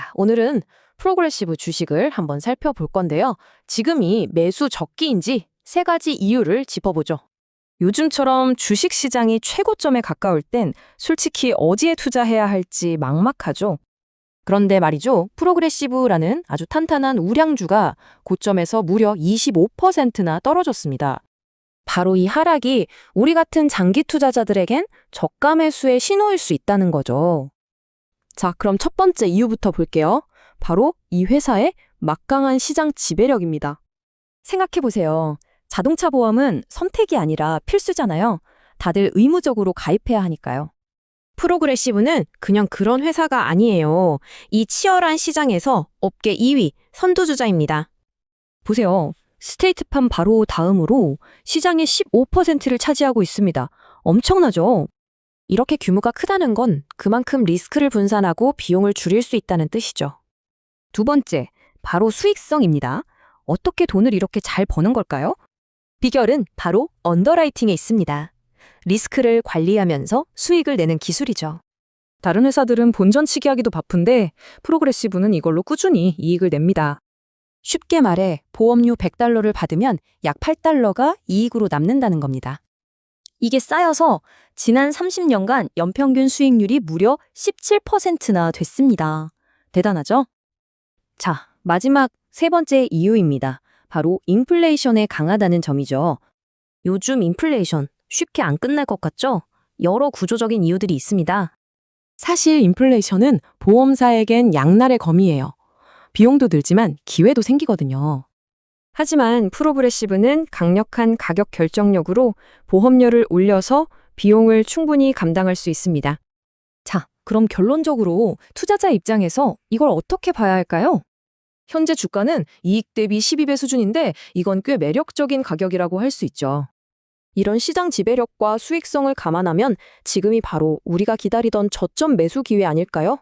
자, 오늘은 프로그레시브 주식을 한번 살펴볼 건데요. 지금이 매수 적기인지 세 가지 이유를 짚어보죠. 요즘처럼 주식 시장이 최고점에 가까울 땐 솔직히 어디에 투자해야 할지 막막하죠. 그런데 말이죠. 프로그레시브라는 아주 탄탄한 우량주가 고점에서 무려 25%나 떨어졌습니다. 바로 이 하락이 우리 같은 장기 투자자들에겐 저가 매수의 신호일 수 있다는 거죠. 자, 그럼 첫 번째 이유부터 볼게요. 바로 이 회사의 막강한 시장 지배력입니다. 생각해보세요. 자동차 보험은 선택이 아니라 필수잖아요. 다들 의무적으로 가입해야 하니까요. 프로그레시브는 그냥 그런 회사가 아니에요. 이 치열한 시장에서 업계 2위 선두주자입니다. 보세요. 스테이트팜 바로 다음으로 시장의 15%를 차지하고 있습니다. 엄청나죠? 이렇게 규모가 크다는 건 그만큼 리스크를 분산하고 비용을 줄일 수 있다는 뜻이죠. 두 번째, 바로 수익성입니다. 어떻게 돈을 이렇게 잘 버는 걸까요? 비결은 바로 언더라이팅에 있습니다. 리스크를 관리하면서 수익을 내는 기술이죠. 다른 회사들은 본전치기 하기도 바쁜데 프로그레시브는 이걸로 꾸준히 이익을 냅니다. 쉽게 말해 보험료 100달러를 받으면 약 8달러가 이익으로 남는다는 겁니다. 이게 쌓여서 지난 30년간 연평균 수익률이 무려 17%나 됐습니다. 대단하죠? 자, 마지막 세 번째 이유입니다. 바로 인플레이션에 강하다는 점이죠. 요즘 인플레이션 쉽게 안 끝날 것 같죠? 여러 구조적인 이유들이 있습니다. 사실 인플레이션은 보험사에겐 양날의 검이에요. 비용도 들지만 기회도 생기거든요. 하지만 프로그레시브는 강력한 가격 결정력으로 보험료를 올려서 비용을 충분히 감당할 수 있습니다. 자, 그럼 결론적으로 투자자 입장에서 이걸 어떻게 봐야 할까요? 현재 주가는 이익 대비 12배 수준인데 이건 꽤 매력적인 가격이라고 할 수 있죠. 이런 시장 지배력과 수익성을 감안하면 지금이 바로 우리가 기다리던 저점 매수 기회 아닐까요?